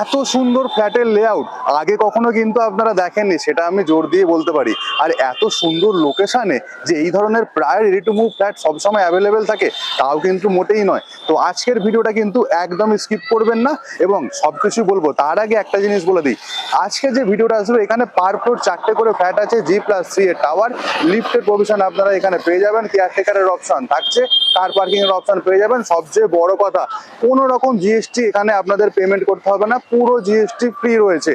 এত সুন্দর ফ্ল্যাটের লেআউট আগে কখনো কিন্তু আপনারা দেখেননি, সেটা আমি জোর দিয়ে বলতে পারি। আর এত সুন্দর লোকেশনে যে এই ধরনের প্রায় রেডি টু মুভ ফ্ল্যাট সবসময় অ্যাভেলেবেল থাকে, তাও কিন্তু মোটেই নয়। তো আজকের ভিডিওটা কিন্তু একদম স্কিপ করবেন না, এবং সবকিছু বলব। তার আগে একটা জিনিস বলে দিই। আজকে যে ভিডিওটা আসবে, এখানে পার ফ্লোর চারটে করে ফ্ল্যাট আছে জি প্লাস থ্রি এর টাওয়ার লিফটের প্রভিশন আপনারা এখানে পেয়ে যাবেন কেয়ারটেকারের অপশন থাকছে কার পার্কিং এর অপশন পেয়ে যাবেন। সবচেয়ে বড় কথা, কোনো রকম জিএসটি এখানে আপনাদের পেমেন্ট করতে হবে না। পুরো জিএসটি ফ্রি রয়েছে।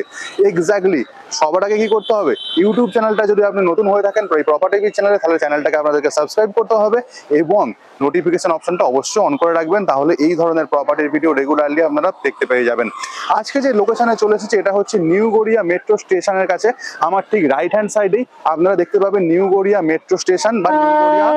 এক্স্যাক্টলি সবার আগে কি করতে হবে? ইউটিউব চ্যানেলটা যদি আপনি নতুন হয়ে থাকেন প্রপার্টি চ্যানেলে তাহলে চ্যানেলটাকে আপনাদেরকে সাবস্ক্রাইব করতে হবে এবং নোটিফিকেশন অপশনটা অবশ্যই অন করে রাখবেন। তাহলে এই ধরনের প্রপার্টির ভিডিও রেগুলারলি আপনারা দেখতে পেয়ে যাবেন। আজকে যে লোকেশনে চলে এসেছে, এটা হচ্ছে নিউ গড়িয়া মেট্রো স্টেশনের কাছে। আমার ঠিক রাইট হ্যান্ড সাইডেই আপনারা দেখতে পাবেন নিউ গড়িয়া মেট্রো স্টেশন বা new Garia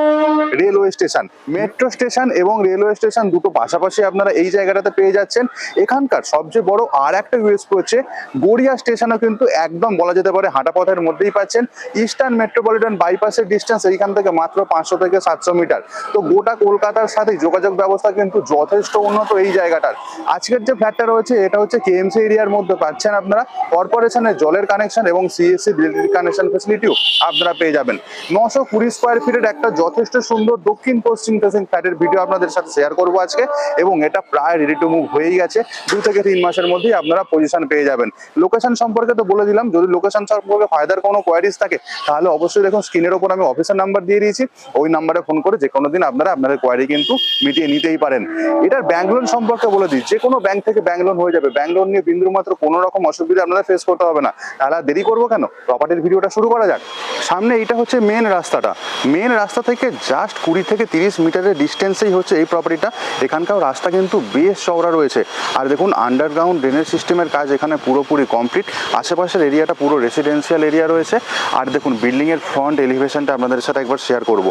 railway station metro station এবং রেলওয়ে স্টেশন দুটো পাশাপাশি আপনারা এই জায়গাটাতে পেয়ে যাচ্ছেন। এখানকার সবচেয়ে বড় আর একটা ইউএসপি হচ্ছে, গড়িয়া স্টেশনও কিন্তু একদম বলা যেতে পারে হাঁটা পথের মধ্যেই পাচ্ছেন। ইস্টার্ন মেট্রোপলিটন বাইপাসের ডিস্টেন্স এইখান থেকে মাত্র পাঁচশো থেকে সাতশো মিটার। তো গোটা কলকাতার সাথে যোগাযোগ ব্যবস্থা কিন্তু যথেষ্ট উন্নত এই জায়গাটার। আজকের যে ফ্ল্যাটটা রয়েছে, এটা হচ্ছে কেএমসি এরিয়ার মধ্যে পাচ্ছেন আপনারা। কর্পোরেশনের জলের কানেকশন এবং সিএসসি কানেকশন ফেসিলিটিও আপনারা পেয়ে যাবেন। নশো কুড়ি স্কোয়ার ফিটের একটা যথেষ্ট সুন্দর দক্ষিণ পশ্চিম ফেসিং ফ্ল্যাটের ভিডিও আপনাদের সাথে শেয়ার করব আজকে। এবং এটা প্রায় রেডি টু মুভ হয়েই গেছে। দু থেকে তিন মাসের মধ্যেই আপনারা পজিশন পেয়ে যাবেন। লোকেশন সম্পর্কে তো বলে দিলাম, যদি লোকেশন সম্পর্কে ফায়দার কোনো কোয়ারিজ থাকে, তাহলে অবশ্যই দেখুন স্ক্রিনের ওপর আমি অফিসের নাম্বার দিয়ে দিয়েছি। ওই নাম্বারে ফোন করে যে কোনো দিন আপনারা আপনাদের কোয়ারি কিন্তু মিটিয়ে নিতেই পারেন। এটার ব্যাংক লোন সম্পর্কে বলে দিই, যে কোনো ব্যাংক থেকে ব্যাংক লোন হয়ে যাবে। ব্যাংক লোন নিয়ে বিন্দু মাত্র কোনো রকম অসুবিধা আপনাদের ফেস করতে হবে না। তাহলে দেরি করব কেন? প্রপার্টির ভিডিওটা শুরু করা যাক। সামনে এটা হচ্ছে মেন রাস্তাটা। মেন রাস্তা থেকে জাস্ট কুড়ি থেকে তিরিশ মিটারের ডিস্টেন্সেই হচ্ছে এই প্রপার্টিটা এখানকার রাস্তা কিন্তু বেশ চওড়া রয়েছে। আর দেখুন আন্ডারগ্রাউন্ড ড্রেনেজ সিস্টেমের কাজ এখানে পুরোপুরি কমপ্লিট আশেপাশের এরিয়াটা পুরো রেসিডেন্সিয়াল এরিয়া রয়েছে। আর দেখুন বিল্ডিংয়ের ফ্রন্ট এলিভেশনটা আপনাদের সাথে একবার শেয়ার করব।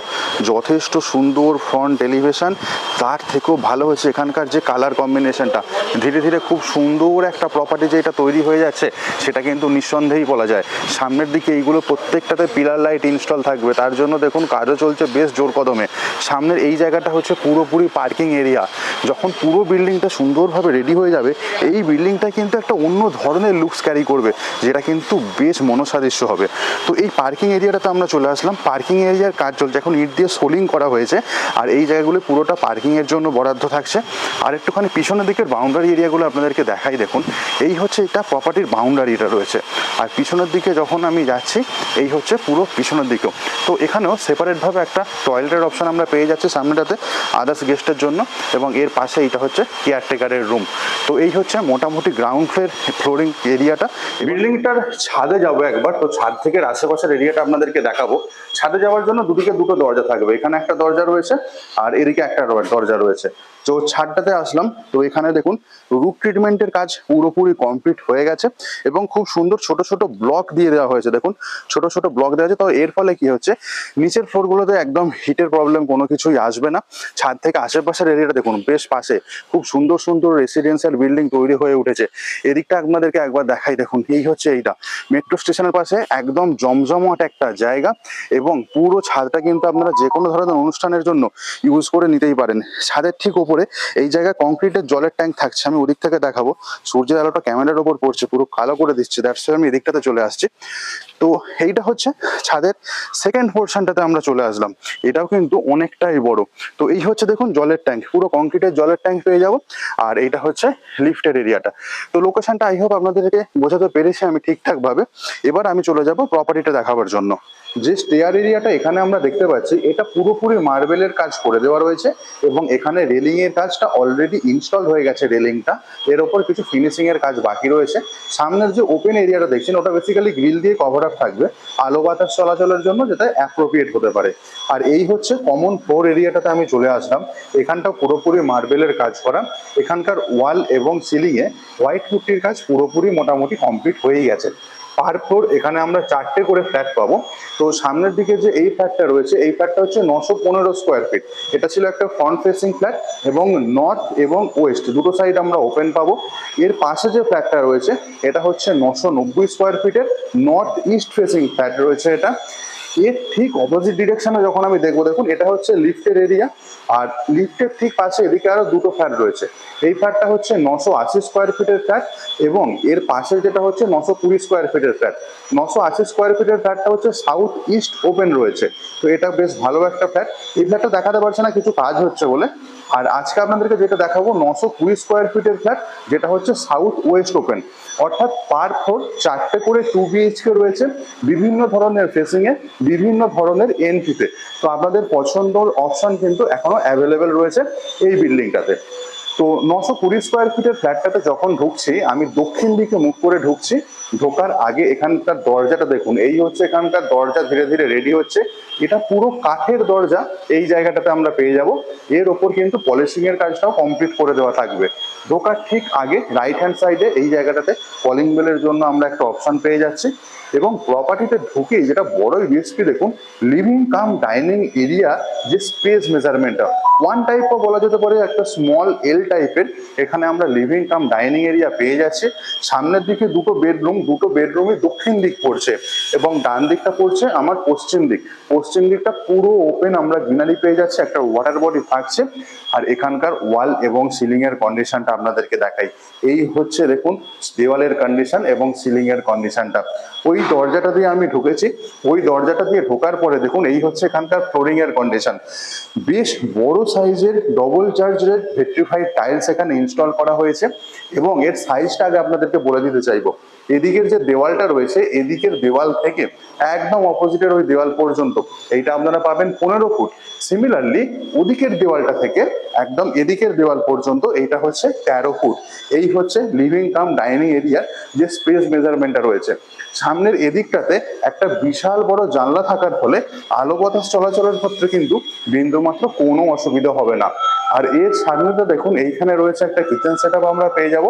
যথেষ্ট সুন্দর ফ্রন্ট এলিভেশন তার থেকেও ভালো হয়েছে এখানকার যে কালার কম্বিনেশনটা ধীরে ধীরে খুব সুন্দর একটা প্রপার্টি যে এটা তৈরি হয়ে যাচ্ছে, সেটা কিন্তু নিঃসন্দেহেই বলা যায়। সামনের দিকে এইগুলো প্রত্যেকটাতে পিলার লাইট ইনস্টল থাকবে। তার জন্য দেখুন, কাজও চলছে বেশ জোর কদমে। সামনের এই জায়গাটা হচ্ছে পুরোপুরি পার্কিং এরিয়া যখন পুরো বিল্ডিংটা সুন্দরভাবে রেডি হয়ে যাবে, এই বিল্ডিংটা কিন্তু একটা অন্য ধরনের লুকস ক্যারি করবে, যেটা কিন্তু বেশ মনসাদৃশ্য হবে। তো এই পার্কিং এরিয়াটাতে আমরা চলে আসলাম। পার্কিং এরিয়ার কাজ চলছে। এখন ইট দিয়ে সোলিং করা হয়েছে, আর এই জায়গাগুলো পুরোটা পার্কিংয়ের জন্য বরাদ্দ থাকছে। আর একটুখানি পিছনের দিকের বাউন্ডারি এরিয়াগুলো আপনাদেরকে দেখাই দেখুন। এই হচ্ছে এটা প্রপার্টির বাউন্ডারিটা রয়েছে। আর পিছনের দিকে যখন আমি যাচ্ছি, এই হচ্ছে পুরো পিছনের দিকেও। তো এখানেও সেপারেটভাবে একটা টয়লেটের অপশন আমরা পেয়ে যাচ্ছি সামনেটাতে আদার্স গেস্টের জন্য। এবং এর পাশে এইটা হচ্ছে কেয়ারটেকারের রুম তো এই হচ্ছে মোটামুটি গ্রাউন্ড ফ্লোর ফ্লোরিং এরিয়াটা বিল্ডিংটার ছাদে যাব একবার, তো ছাদ থেকে আশেপাশের এরিয়াটা আপনাদেরকে দেখাবো। ছাদে যাওয়ার জন্য দুদিকে দুটো দরজা থাকবে। এখানে একটা দরজা রয়েছে, আর এদিকে একটা দরজা রয়েছে। তো ছাদটাতে আসলাম। তো এখানে দেখুন রুট ট্রিটমেন্টের কাজ পুরোপুরি কমপ্লিট হয়ে গেছে এবং খুব সুন্দর ছোট ছোট ব্লক দিয়ে দেওয়া হয়েছে। দেখুন, ছোট ছোট ব্লক দেওয়া হয়েছে তো এর ফলে কি হচ্ছে, নিচের ফ্লোরগুলোতে একদম হিটের প্রবলেম কোনো কিছুই আসবে না। ছাদ থেকে আশেপাশের এরিয়াটা দেখুন, বেশ পাশে খুব সুন্দর সুন্দর রেসিডেন্সিয়াল বিল্ডিং তৈরি হয়ে উঠেছে। এদিকটা আপনাদেরকে একবার দেখাই। দেখুন, এই হচ্ছে এইটা। মেট্রো স্টেশনের পাশে একদম জমজমাট একটা জায়গা এবং পুরো ছাদটা কিন্তু আপনারা যে কোনো ধরনের অনুষ্ঠানের জন্য ইউজ করে নিতেই পারেন। ছাদের ঠিক ওপরে এই জায়গায় কংক্রিটের জলের ট্যাঙ্ক থাকছে, আমি ওদিক থেকে দেখাবো। সূর্যের আলোটা ক্যামেরার ওপর পড়ছে, পুরো কালো করে দিচ্ছে দ্যাটস আমি এদিকটাতে চলে আসছি। তো এইটা হচ্ছে ছাদের সেকেন্ড পোর্শনটাতে আমরা চলে আসলাম। এটাও কিন্তু অনেকটাই বড়। তো এই হচ্ছে দেখুন জলের ট্যাঙ্ক পুরো কংক্রিটের জলের ট্যাঙ্ক পেয়ে যাব। আর এইটা হচ্ছে লিফটের এরিয়াটা তো লোকেশনটা আই হোপ আপনাদেরকে বোঝাতে পেরেছি আমি ঠিকঠাক ভাবে এবার আমি চলে যাব প্রপার্টিটা দেখাবার জন্য। যে স্টেয়ার এরিয়াটা এখানে আমরা দেখতে পাচ্ছি, এটা পুরোপুরি মার্বেলের কাজ করে দেওয়া রয়েছে এবং এখানে রেলিং এর কাজটা অলরেডি ইনস্টল হয়ে গেছে রেলিংটা এর ওপর কিছু ফিনিশিং এর কাজ বাকি রয়েছে। সামনের যে ওপেন এরিয়াটা দেখছেন, ওটা বেসিক্যালি গ্রিল দিয়ে কভার আপ থাকবে আলো বাতাস চলাচলের জন্য যেটা অ্যাপ্রোপ্রিয়েট হতে পারে। আর এই হচ্ছে কমন ফ্লোর এরিয়াটাতে আমি চলে আসলাম। এখানটা পুরোপুরি মার্বেলের কাজ করা। এখানকার ওয়াল এবং সিলিংয়ে হোয়াইট পুট্টির কাজ পুরোপুরি মোটামুটি কমপ্লিট হয়েই গেছে। পার ফ্লোর এখানে আমরা চারটে করে ফ্ল্যাট পাবো। তো সামনের দিকে যে এই ফ্ল্যাটটা রয়েছে, এই ফ্ল্যাটটা হচ্ছে নশো পনেরো স্কোয়ার ফিট এটা ছিল একটা ফ্রন্ট ফেসিং ফ্ল্যাট এবং নর্থ এবং ওয়েস্ট দুটো সাইড আমরা ওপেন পাবো। এর পাশে যে ফ্ল্যাটটা রয়েছে, এটা হচ্ছে নশো নব্বই স্কোয়ার ফিটের নর্থ ইস্ট ফেসিং ফ্ল্যাট রয়েছে এটা। এর ঠিক অপোজিট ডিরেকশনে যখন আমি দেখব, দেখুন, এটা হচ্ছে লিফটের এরিয়া আর লিফটের ঠিক পাশে, এদিকে আরও দুটো ফ্ল্যাট রয়েছে। এই ফ্ল্যাটটা হচ্ছে নশো আশি স্কোয়ার ফিটের ফ্ল্যাট এবং এর পাশে যেটা হচ্ছে নশো কুড়ি স্কোয়ার ফিটের ফ্ল্যাট নশো আশি স্কোয়ার ফিটের ফ্ল্যাটটা হচ্ছে সাউথ ইস্ট ওপেন রয়েছে। তো এটা বেশ ভালো একটা ফ্ল্যাট এই ফ্ল্যাটটা দেখাতে পারছে না, কিছু কাজ হচ্ছে বলে। আর আজকে আপনাদেরকে যেটা দেখাবো, নশো কুড়ি স্কোয়ার ফিটের ফ্ল্যাট যেটা হচ্ছে সাউথ ওয়েস্ট ওপেন অর্থাৎ পার ফ্লোর চারটে করে টু বিএইচকে রয়েছে, বিভিন্ন ধরনের ফেসিং এ, বিভিন্ন ধরনের এন্ট্রিতে তো। আপনাদের পছন্দর অপশন কিন্তু এখনও অ্যাভেলেবেল রয়েছে এই বিল্ডিংটাতে তো নশো কুড়ি স্কোয়ার ফিটের ফ্ল্যাটটাতে যখন ঢুকছি, আমি দক্ষিণ দিকে মুখ করে ঢুকছি ঢোকার আগে এখানকার দরজাটা দেখুন। এই হচ্ছে এখানকার দরজা, ধীরে ধীরে রেডি হচ্ছে। এটা পুরো কাঠের দরজা, এই জায়গাটাতে আমরা পেয়ে যাব। এর ওপর কিন্তু পলিশিং এর কাজটাও কমপ্লিট করে দেওয়া থাকবে। ঢোকার ঠিক আগে রাইট হ্যান্ড সাইডে এই জায়গাটাতে কলিং বেলের জন্য আমরা একটা অপশন পেয়ে যাচ্ছি। এবং প্রপার্টিতে ঢুকেই যেটা বড়ই রিস্কি দেখুন লিভিং কাম ডাইনিং এরিয়া যে স্পেস মেজারমেন্টটা ওয়ান টাইপও বলা যেতে পারে, একটা স্মল এল টাইপের এখানে আমরা লিভিং কাম ডাইনিং এরিয়া পেয়ে যাচ্ছি। সামনের দিকে দুটো বেডরুম দুটো বেডরুমই দক্ষিণ দিক পড়ছে এবং ডান দিকটা পড়ছে আমার পশ্চিম দিক। পশ্চিম দিকটা পুরো ওপেন আমরা গ্রিনারি পেয়ে যাচ্ছি, একটা ওয়াটার বডি থাকছে। আর এখানকার ওয়াল এবং সিলিং এর কন্ডিশনটা আপনাদেরকে দেখাই। এই হচ্ছে দেখুন দেওয়ালের কন্ডিশন এবং সিলিং এর কন্ডিশনটা ওই দরজাটা দিয়ে আমি ঢুকেছি। ওই দরজাটা দিয়ে ঢোকার পরে দেখুন এই হচ্ছে এখানকার ফ্লোরিং এর কন্ডিশন বেশ বড় সাইজের ডবল চার্জ চার্জের ভেট্রিফাইড টাইলস এখানে ইনস্টল করা হয়েছে এবং এর সাইজটা আগে আপনাদেরকে বলে দিতে চাইব। এদিকের যে দেওয়ালটা রয়েছে, এদিকের দেওয়াল থেকে একদম অপোজিটের ওই দেওয়াল পর্যন্ত, এইটা আপনারা পাবেন পনেরো ফুট। সিমিলারলি ওদিকের দেওয়ালটা থেকে একদম এদিকের দেওয়াল পর্যন্ত এইটা হচ্ছে তেরো ফুট। এই হচ্ছে লিভিং কাম ডাইনিং এরিয়ার যে স্পেস মেজারমেন্টটা রয়েছে। সামনের এদিকটাতে একটা বিশাল বড় জানলা থাকার ফলে আলো বাতাস চলাচলের ক্ষেত্রে কিন্তু বিন্দুমাত্র কোনো অসুবিধা হবে না। আর এর সামনেটা দেখুন, এইখানে রয়েছে একটা কিচেন সেট আমরা পেয়ে যাব।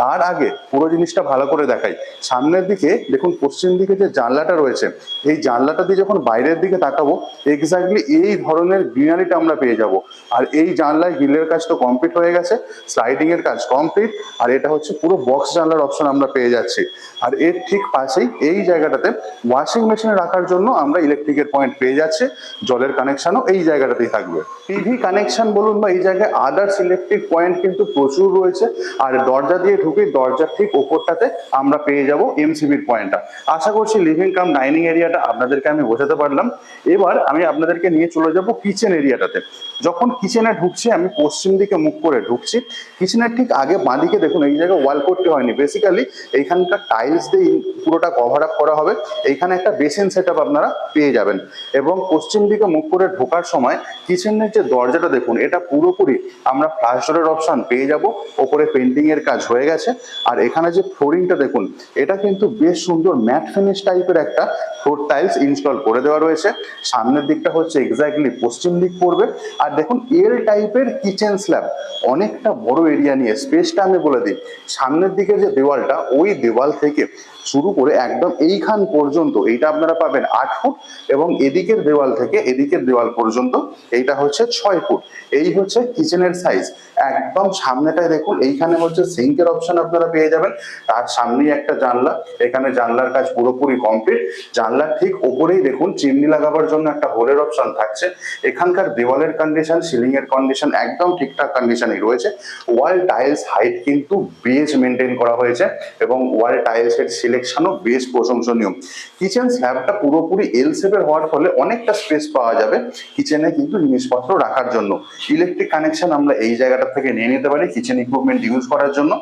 তার আগে পুরো জিনিসটা ভালো করে দেখাই। সামনের দিকে দেখুন, পশ্চিম দিকে যে জানলাটা রয়েছে, এই জানলাটা দিয়ে যখন বাইরের দিকে তাকাবো এক্স্যাক্টলি এই ধরনের গ্রিনারিটা আমরা পেয়ে যাব। আর এই জানলায় গ্রিলের কাজ তো কমপ্লিট হয়ে গেছে স্লাইডিং এর কাজ কমপ্লিট আর এটা হচ্ছে পুরো বক্স জানলার অপশন আমরা পেয়ে যাচ্ছি। আর এর ঠিক পাশেই এই জায়গাটাতে ওয়াশিং মেশিনে রাখার জন্য আমরা ইলেকট্রিকের পয়েন্ট পেয়ে যাচ্ছে, জলের কানেকশনও এই জায়গাটাতেই থাকবে। টিভি কানেকশন বলুন বা এই জায়গায় আদার্স ইলেকট্রিক পয়েন্ট কিন্তু প্রচুর রয়েছে, আর দরজা দিয়ে ঢুকে দরজার ঠিক ওপরটাতে আমরা পেয়ে যাব এমসিবির পয়েন্টটা আশা করছি লিভিং কাম ডাইনিং এরিয়াটা আপনাদেরকে আমি বোঝাতে পারলাম। এবার আমি আপনাদেরকে নিয়ে চলে যাব কিচেন এরিয়াটাতে যখন কিচেনে ঢুকছি, আমি পশ্চিম দিকে মুখ করে ঢুকছি। কিচেনের ঠিক আগে বাঁদিকে দেখুন, এই জায়গায় ওয়াল করতে হয়নি। বেসিক্যালি এইখানকার টাইলস দিয়ে পুরোটা কভার আপ করা হবে, এইখানে একটা বেসিন সেট আপনারা পেয়ে যাবেন। এবং পশ্চিম দিকে মুখ করে ঢোকার সময় কিচেনের যে দরজাটা দেখুন, এটা পুরোপুরি আমরা ফ্লাশ ডোরের অপশন পেয়ে যাব। ওপরে পেন্টিং এর কাজ হয়ে গেছে। আর এখানে যে ফ্লোরিংটা দেখুন, এটা কিন্তু বেশ সুন্দর ম্যাট ফিনিশ টাইপের একটা ফ্লোর টাইলস ইনস্টল করে দেওয়া রয়েছে। সামনের দিকটা হচ্ছে এক্স্যাক্টলি পশ্চিম দিক পড়বে। আর দেখুন এল টাইপের কিচেন স্ল্যাব অনেকটা বড় এরিয়া নিয়ে স্পেসটা আমি বলে দিই। সামনের দিকে যে দেওয়ালটা, ওই দেওয়াল থেকে শুরু করে একদম এইখান পর্যন্ত, এইটা আপনারা পাবেন আট ফুট এবং এদিকের দেওয়াল থেকে এদিকের দেওয়াল পর্যন্ত এইটা হচ্ছে ছয় ফুট। এই হচ্ছে কিচেনের সাইজ একদম সামনেটায় দেখুন, এইখানে হচ্ছে সিঙ্কের অপশন আপনারা পেয়ে যাবেন। তার সামনেই একটা জানলা, এখানে জানলার কাজ পুরোপুরি কমপ্লিট জানলার ঠিক ওপরেই দেখুন, চিমনি লাগাবার জন্য একটা হোলের অপশন থাকছে। এখানকার দেওয়ালের কন্ডিশন সিলিং এর কন্ডিশন একদম ঠিকঠাক কন্ডিশনই রয়েছে। ওয়াল টাইলস হাইট কিন্তু বেশ মেনটেন করা হয়েছে এবং ওয়াল টাইলস এর সিলেকশনও বেশ প্রশংসনীয়। কিচেন স্ল্যাবটা পুরোপুরি এল শেপের হওয়ার ফলে অনেকটা স্পেস পাওয়া যাবে কিচেনে কিন্তু জিনিসপত্র রাখার জন্য। ইলেকট্রিক কানেকশন আমরা এই জায়গাটা থেকে নিয়ে নিতে পারি কিচেন ইকুইপমেন্ট ইউজ করার জন্য।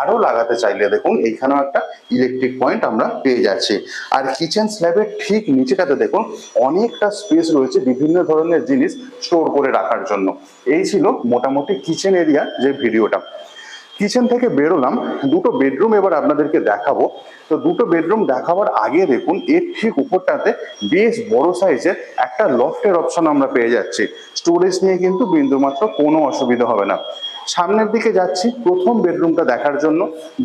আরও লাগাতে চাইলে দেখুন, এইখানেও একটা ইলেকট্রিক পয়েন্ট আমরা পেয়ে যাচ্ছি। আর কিচেন স্ল্যাবের ঠিক নিচেটাতে দেখুন, অনেকটা স্পেস রয়েছে বিভিন্ন ধরনের জিনিস স্টোর করে রাখার জন্য। এই ছিল মোটামুটি কিচেন এরিয়া যে ভিডিওটা কিচেন থেকে বেরোলাম, দুটো বেডরুম এবার আপনাদেরকে দেখাবো। তো দুটো বেডরুম দেখাবার আগে দেখুন, এর ঠিক উপরটাতে বেশ বড় সাইজের একটা লফটের অপশন আমরা পেয়ে যাচ্ছি। স্টোরেজ নিয়ে কিন্তু বিন্দুমাত্র কোনো অসুবিধা হবে না। সামনের দিকে যাচ্ছি, প্রথম বেডরুমটা দেখার জন্য।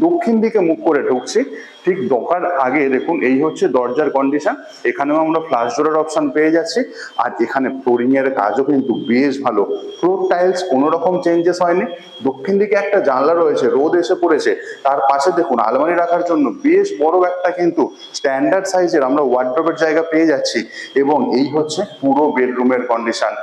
দক্ষিণ দিকে মুখ করে ঢুকছি। ঠিক ঢোকার আগে দেখুন, এই হচ্ছে দরজার কন্ডিশন এখানেও আমরা ফ্লাশ ডোরের অপশন পেয়ে যাচ্ছি। আর এখানে ফ্লোরিং এর কাজও কিন্তু বেশ ভালো। ফ্লোর টাইলস কোনো রকম চেঞ্জেস হয়নি। দক্ষিণ দিকে একটা জানলা রয়েছে, রোদ এসে পড়েছে। তার পাশে দেখুন, আলমারি রাখার জন্য বেশ বড় একটা কিন্তু স্ট্যান্ডার্ড সাইজের আমরা ওয়ার্ড্রোবের জায়গা পেয়ে যাচ্ছি। এবং এই হচ্ছে পুরো বেডরুমের কন্ডিশন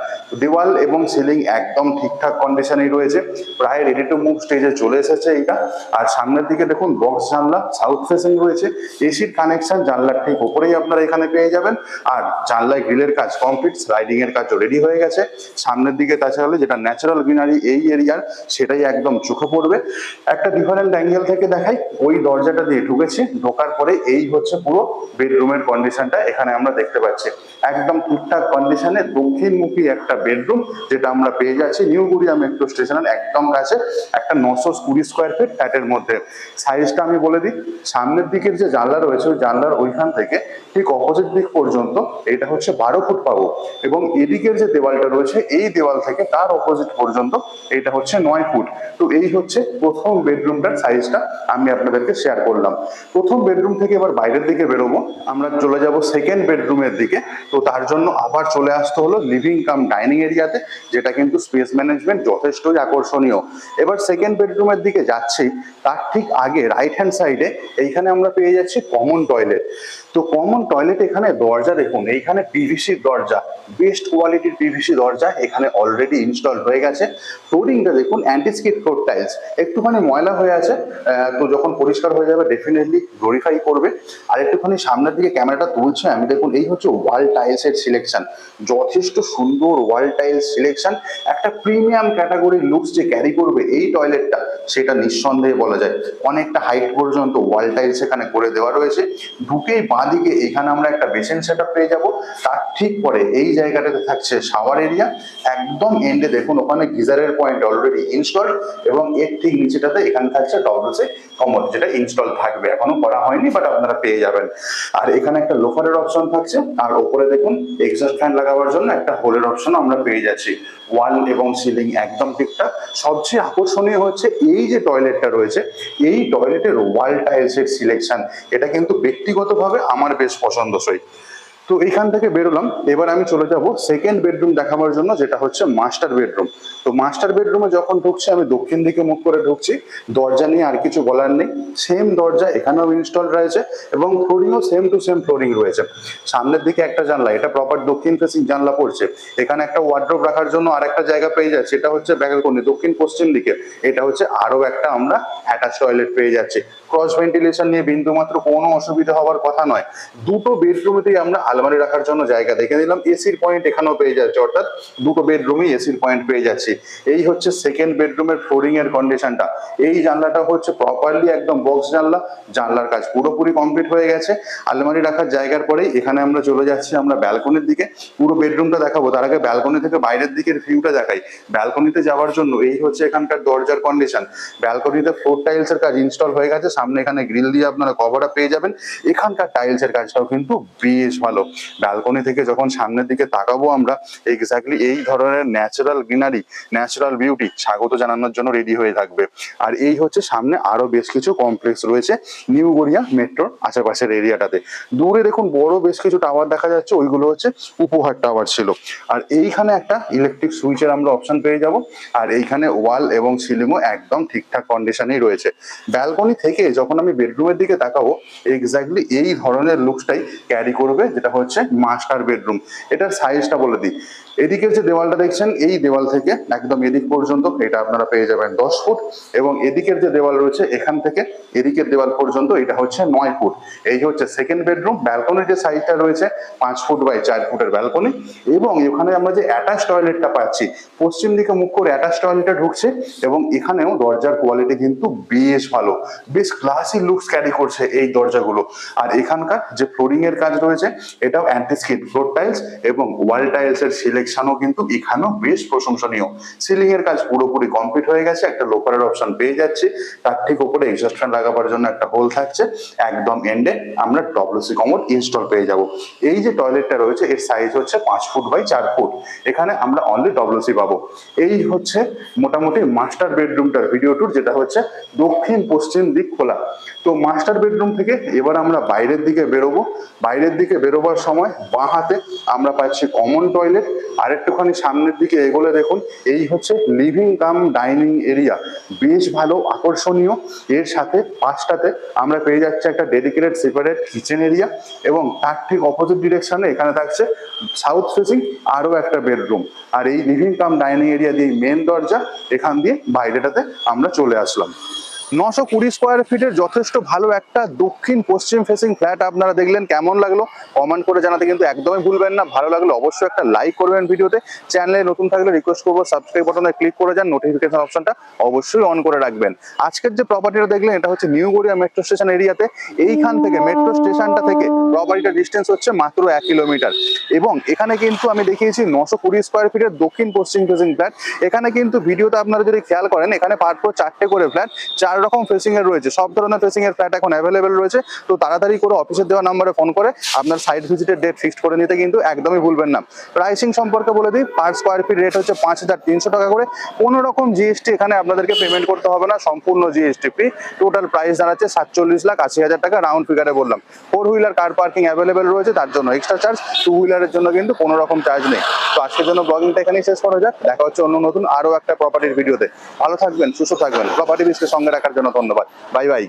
দেওয়াল এবং সিলিং একদম ঠিকঠাক কন্ডিশনেই রয়েছে। প্রায় রেডি টু মুভ স্টেজে চলে এসেছে এটা আর সামনের দিকে দেখুন বক্স জানলা সাউথ ফেসিং রয়েছে। এসির কানেকশন জানলার ঠিক উপরেই আপনারা এখানে পেয়ে যাবেন। আর জানলায় গ্রিলের কাজ কমপ্লিট স্লাইডিং এর কাজও রেডি হয়ে গেছে। সামনের দিকে তাছাড়া যেটা ন্যাচারাল গ্রিনারি এই এরিয়ার সেটাই একদম চোখে পড়বে। একটা ডিফারেন্ট অ্যাঙ্গেল থেকে দেখাই, ওই দরজাটা দিয়ে ঢুকেছি। ঢোকার পরে এই হচ্ছে পুরো বেডরুমের কন্ডিশনটা এখানে আমরা দেখতে পাচ্ছি। একদম ঠিকঠাক কন্ডিশনে দক্ষিণমুখী একটা বেডরুম যেটা আমরা পেয়ে যাচ্ছি। নিউ গুড়িয়া মেট্রো স্টেশনের একদম কাছে একটা নশো কুড়ি স্কোয়ার ফিট ফ্ল্যাটের মধ্যে। সাইজটা আমি বলে দিই, সামনের দিকের যে জানলা রয়েছে, ওই জানলার ওইখান থেকে ঠিক অপোজিট দিক পর্যন্ত এটা হচ্ছে বারো ফুট পাবো এবং এদিকের যে দেওয়ালটা রয়েছে, এই দেওয়াল থেকে তার অপোজিট পর্যন্ত এটা হচ্ছে নয় ফুট তো এই হচ্ছে প্রথম বেডরুমটার সাইজটা আমি আপনাদেরকে শেয়ার করলাম। প্রথম বেডরুম থেকে এবার বাইরের দিকে বেরোবো। আমরা চলে যাব সেকেন্ড বেডরুমের দিকে। তো তার জন্য আবার চলে আসতে হলো লিভিং কাম ডাইনিং এরিয়াতে যেটা কিন্তু স্পেস ম্যানেজমেন্ট যথেষ্টই আকর্ষণীয়। এবার সেকেন্ড বেডরুমের দিকে যাচ্ছি, তার ঠিক আগে রাইট হ্যান্ড সাইডে এইখানে আমরা পেয়ে যাচ্ছি কমন টয়লেট তো কমন টয়লেট এখানে দরজা দেখুন, এইখানে পিভিসির দরজা বেস্ট কোয়ালিটির পিভিসি দরজা এখানে অলরেডি ইনস্টল হয়ে গেছে। ফ্লোরিংটা দেখুন অ্যান্টিস্কিড ফ্লোর টাইলস একটুখানি ময়লা হয়ে আছে তো যখন পরিষ্কার হয়ে যাবে ডেফিনেটলি গ্লোরিফাই করবে। আর একটুখানি সামনের দিকে ক্যামেরাটা তুলছে, আমি দেখুন, এই হচ্ছে ওয়াল টাইলস এর সিলেকশন যথেষ্ট সুন্দর ওয়াল টাইলস সিলেকশন একটা প্রিমিয়াম ক্যাটাগরির লুকস যে ক্যারি করবে এই টয়লেটটা সেটা নিঃসন্দেহে বলা যায়। অনেকটা হাইট পর্যন্ত ওয়াল টাইলস এখানে করে দেওয়া রয়েছে। ঢুকেই বাঁ দিকে এখানে আমরা একটা বেসেন সেট পেয়ে যাব। তার ঠিক পরে এই জায়গাটাতে থাকছে শাওয়ার এরিয়া একদম এন্ডে দেখুন, ওখানে গিজারের পয়েন্ট অলরেডি ইনস্টল এবং এর ঠিক নিচেটাতে এখানে থাকছে ডবলসে কমোড যেটা ইনস্টল থাকবে। এখনও করা হয়নি বাট আপনারা পেয়ে যাবেন। আর এখানে একটা লোফারের অপশন থাকছে। আর ওপরে দেখুন এক্সস্ট ফ্যান লাগাবার জন্য একটা হোলের অপশন আমরা পেয়ে যাচ্ছি। ওয়াল এবং সিলিং একদম ঠিকঠাক। সবচেয়ে আকর্ষণীয় হচ্ছে এই যে টয়লেটটা রয়েছে, এই টয়লেটের ওয়াল টাইলসের সিলেকশন এটা কিন্তু ব্যক্তিগতভাবে আমার বেশ পছন্দসই। তো এইখান থেকে বেরোলাম। এবার আমি চলে যাব সেকেন্ড বেডরুম দেখাবার জন্য, যেটা হচ্ছে মাস্টার বেডরুম তো মাস্টার বেডরুমে যখন ঢুকছি, আমি দক্ষিণ দিকে মুখ করে ঢুকছি। দরজা নিয়ে আর কিছু বলার নেই। সেম দরজা এখানেও ইনস্টল রয়েছে এবং ফ্লোরিংও সেম টু সেম ফ্লোরিং রয়েছে। সামনের দিকে একটা জানলা, এটা প্রপার দক্ষিণ ফেসিং জানলা পড়ছে। এখানে একটা ওয়ার্ড্রোব রাখার জন্য আর একটা জায়গা পেয়ে যাচ্ছে, এটা হচ্ছে ব্যাগেলকনি দক্ষিণ পশ্চিম দিকে। এটা হচ্ছে আরও একটা আমরা অ্যাটাচ টয়লেট পেয়ে যাচ্ছি। ক্রস ভেন্টিলেশন নিয়ে বিন্দু মাত্র কোনো অসুবিধা হওয়ার কথা নয়। দুটো বেডরুমেতেই আমরা আলমারি রাখার জন্য জায়গা দেখে নিলাম। এসির পয়েন্ট এখানেও পেয়ে যাচ্ছে, অর্থাৎ দুটো বেডরুমে এসির পয়েন্ট পেয়ে যাচ্ছি। এই হচ্ছে সেকেন্ড বেডরুমের ফ্লোরিং এর কন্ডিশনটা এই জানলাটা হচ্ছে প্রপারলি একদম বক্স জানলা, জানলার কাজ পুরোপুরি কমপ্লিট হয়ে গেছে। আলমারি রাখার জায়গার পরেই এখানে আমরা চলে যাচ্ছি আমরা ব্যালকনির দিকে। পুরো বেডরুমটা দেখাবো, তার আগে ব্যালকনি থেকে বাইরের দিকের ভিউটা দেখাই। ব্যালকনিতে যাওয়ার জন্য এই হচ্ছে এখানকার দরজার কন্ডিশন ব্যালকনিতে ফ্লোর টাইলস এর কাজ ইনস্টল হয়ে গেছে। সামনে এখানে গ্রিল দিয়ে আপনারা কভারটা পেয়ে যাবেন। এখানকার টাইলস এর কাজটাও কিন্তু বেশ ভালো। ব্যালকনি থেকে যখন সামনের দিকে তাকাবো আমরা এক্স্যাক্টলি এই ধরনের ন্যাচারাল গ্রিনারি ন্যাচারাল বিউটি স্বাগত জানানোর জন্য রেডি হয়ে থাকবে। আর এই হচ্ছে সামনে আরও বেশ কিছু কমপ্লেক্স রয়েছে নিউ গড়িয়া মেট্রোর আশেপাশের এরিয়াটাতে দূরে দেখুন বড় বেশ কিছু টাওয়ার দেখা যাচ্ছে, ওইগুলো হচ্ছে উপহার টাওয়ার ছিল। আর এইখানে একটা ইলেকট্রিক সুইচের আমরা অপশন পেয়ে যাব। আর এইখানে ওয়াল এবং সিলিংও একদম ঠিকঠাক কন্ডিশনেই রয়েছে। ব্যালকনি থেকে যখন আমি বেডরুমের দিকে তাকাবো এক্স্যাক্টলি এই ধরনের লুকসটাই ক্যারি করবে, যেটা হচ্ছে মাস্টার বেডরুম এটার সাইজটা বলে দিই। এদিকের যে দেওয়ালটা দেখছেন, এই দেওয়াল থেকে একদম এদিক পর্যন্ত, এটা আপনারা পেয়ে যাবেন দশ ফুট, এবং এদিকের যে দেওয়াল রয়েছে, এখান থেকে এদিকের দেওয়াল পর্যন্ত এটা হচ্ছে নয় ফুট। এই হচ্ছে সেকেন্ড বেডরুম ব্যালকনির যে সাইজটা রয়েছে, পাঁচ ফুট বাই চার ফুটের ব্যালকনি এবং এখানে আমরা যে অ্যাটাচ টয়লেটটা পাচ্ছি, পশ্চিম দিকে মুখ করে অ্যাটাচ টয়লেটটা ঢুকছে, এবং এখানেও দরজার কোয়ালিটি কিন্তু বেশ ভালো। বেশ ক্লাসি লুকস ক্যারি করছে এই দরজাগুলো। আর এখানকার যে ফ্লোরিং এর কাজ রয়েছে এটাও অ্যান্টি স্কিড ফ্লোর টাইলস এবং ওয়াল টাইলস এর সিলেকশনও কিন্তু এখানেও বেশ প্রশংসনীয়। সিলিং এর কাজ পুরোপুরি কমপ্লিট হয়ে গেছে, একটা লোকারের অপশন পেয়ে যাচ্ছি। তার ঠিক উপরে এক্সস্ট ফ্যান লাগাবার জন্য একটা হোল থাকছে, একদম এন্ডে আমরা ডব্লিউসি কমোড ইনস্টল পেয়ে যাব। এই যে টয়লেটটা রয়েছে, এর সাইজ হচ্ছে পাঁচ ফুট বাই চার ফুট এখানে আমরা অনলি ডব্লিউসি পাবো। এই হচ্ছে মোটামুটি মাস্টার বেডরুমটার ভিডিও ট্যুর যেটা হচ্ছে দক্ষিণ পশ্চিম দিক খোলা। তো মাস্টার বেডরুম থেকে এবার আমরা বাইরের দিকে বেরোবো। বাইরের দিকে বেরোবার সময় বাঁ হাতে আমরা পাচ্ছি কমন টয়লেট আর একটুখানি সামনের দিকে এগোলে দেখুন, এই হচ্ছে লিভিং কাম ডাইনিং এরিয়া বেশ ভালো, আকর্ষণীয়। এর সাথে পাঁচটাতে আমরা পেয়ে যাচ্ছি একটা ডেডিকেটেড সেপারেট কিচেন এরিয়া এবং তার ঠিক অপোজিট ডিরেকশনে এখানে থাকছে সাউথ ফেসিং আরও একটা বেডরুম আর এই লিভিং কাম ডাইনিং এরিয়া দিয়ে মেন দরজা, এখান দিয়ে বাইরেটাতে আমরা চলে আসলাম। নশো কুড়ি স্কোয়ার ফিটের যথেষ্ট ভালো একটা দক্ষিণ পশ্চিম ফেসিং ফ্ল্যাট আপনারা দেখলেন কেমন লাগল কমেন্ট করে জানাতে কিন্তু একদমই ভুলবেন না। ভালো লাগলে অবশ্যই একটা লাইক করবেন ভিডিওতে। চ্যানেলে নতুন থাকলে রিকোয়েস্ট করব সাবস্ক্রাইব বাটনে ক্লিক করে যান নোটিফিকেশন অপশনটা অবশ্যই অন করে রাখবেন। আজকের যে প্রপার্টিটা দেখলেন, এটা হচ্ছে নিউ গড়িয়া মেট্রো স্টেশন এরিয়াতে এইখান থেকে মেট্রো স্টেশনটা থেকে প্রপার্টিটার ডিস্টেন্স হচ্ছে মাত্র এক কিলোমিটার এবং এখানে কিন্তু আমি দেখিয়েছি নশো কুড়ি স্কোয়ার ফিটের দক্ষিণ পশ্চিম ফেসিং ফ্ল্যাট এখানে কিন্তু ভিডিওতে আপনারা যদি খেয়াল করেন, এখানে পারপর চারটে করে ফ্ল্যাট চার রকম ফেসিং এর রয়েছে। সব ধরনের ফেসিং এর ফ্ল্যাট এখন অ্যাভেলেবেল রয়েছে। তো তাড়াতাড়ি করে অফিসের দেওয়া নাম্বারে ফোন করে আপনার সাইট ভিজিটের ডেট ফিক্সড করে নিতে কিন্তু একদমই ভুলবেন না। প্রাইসিং সম্পর্কে বলে দিই পার স্কোয়ার ফিট রেট হচ্ছে পাঁচ হাজার তিনশো টাকা করে। কোনো রকম জিএসটি এখানে আপনাদেরকে পেমেন্ট করতে হবে না, সম্পূর্ণ জিএসটি ফ্রি টোটাল প্রাইস দাঁড়াচ্ছে সাতচল্লিশ লাখ আশি হাজার টাকা রাউন্ড ফিগারে বললাম। Four wheeler car parking available রয়েছে, তার জন্য এক্সট্রা চার্জ টু হুইলারের জন্য কিন্তু কোনো রকম চার্জ নেই। তো আজকের জন্য ব্লগিংটা এখানেই শেষ করা যাক। দেখা হচ্ছে অন্য নতুন আরও একটা প্রপার্টির ভিডিওতে ভালো থাকবেন, সুস্থ থাকবেন। প্রপার্টি বিজকে সঙ্গে রাখার জন্য ধন্যবাদ বাই বাই